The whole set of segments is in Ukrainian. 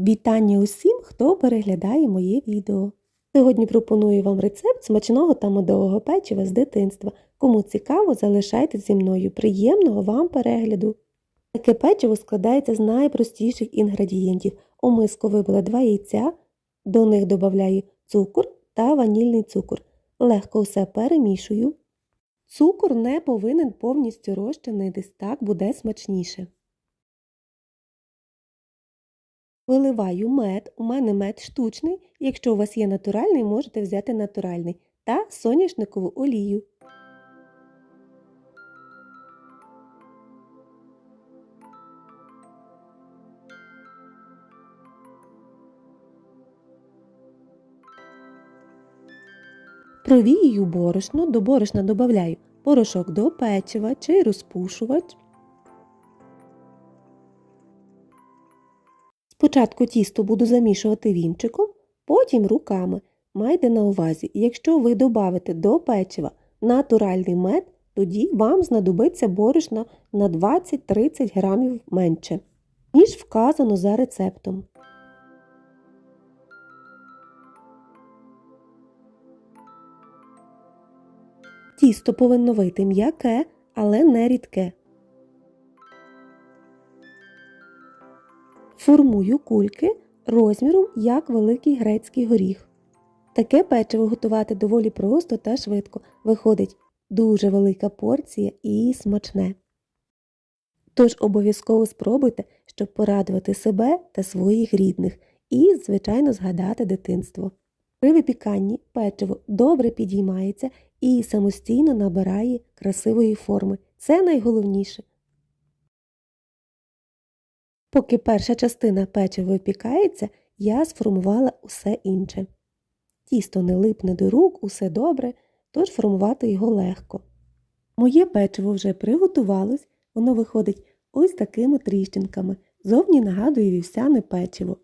Вітання усім, хто переглядає моє відео. Сьогодні пропоную вам рецепт смачного та медового печива з дитинства. Кому цікаво, залишайтесь зі мною. Приємного вам перегляду! Таке печиво складається з найпростіших інгредієнтів. У миску вибила 2 яйця, до них додаю цукор та ванільний цукор. Легко все перемішую. Цукор не повинен повністю розчинитись, так буде смачніше. Виливаю мед, у мене мед штучний, якщо у вас є натуральний, можете взяти натуральний, та соняшникову олію. Провіюю борошно, до борошна додаю порошок до печива чи розпушувач. Спочатку тісто буду замішувати вінчиком, потім руками. Майте на увазі, якщо ви додавите до печива натуральний мед, тоді вам знадобиться борошна на 20-30 грамів менше, ніж вказано за рецептом. Тісто повинно вийти м'яке, але не рідке. Формую кульки розміром як великий грецький горіх. Таке печиво готувати доволі просто та швидко. Виходить дуже велика порція і смачне. Тож обов'язково спробуйте, щоб порадувати себе та своїх рідних і, звичайно, згадати дитинство. При випіканні печиво добре підіймається і самостійно набирає красивої форми. Це найголовніше. Поки перша частина печива випікається, я сформувала усе інше. Тісто не липне до рук, усе добре, тож формувати його легко. Моє печиво вже приготувалось, воно виходить ось такими тріщинками, зовні нагадує вівсяне печиво.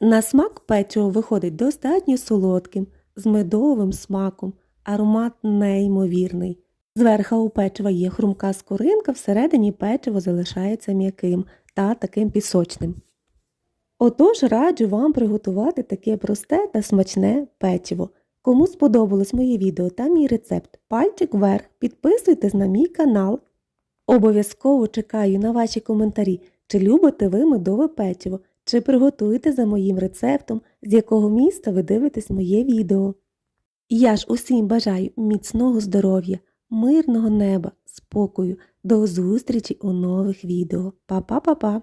На смак печиво виходить достатньо солодким, з медовим смаком, аромат неймовірний. Зверха у печива є хрумка скоринка, всередині печиво залишається м'яким та таким пісочним. Отож раджу вам приготувати таке просте та смачне печиво. Кому сподобалось моє відео та мій рецепт, пальчик вверх, підписуйтесь на мій канал. Обов'язково чекаю на ваші коментарі, чи любите ви медове печиво, чи приготуєте за моїм рецептом, з якого міста ви дивитесь моє відео. Я ж усім бажаю міцного здоров'я, мирного неба, спокою. До зустрічі у нових відео. Па-па-па-па!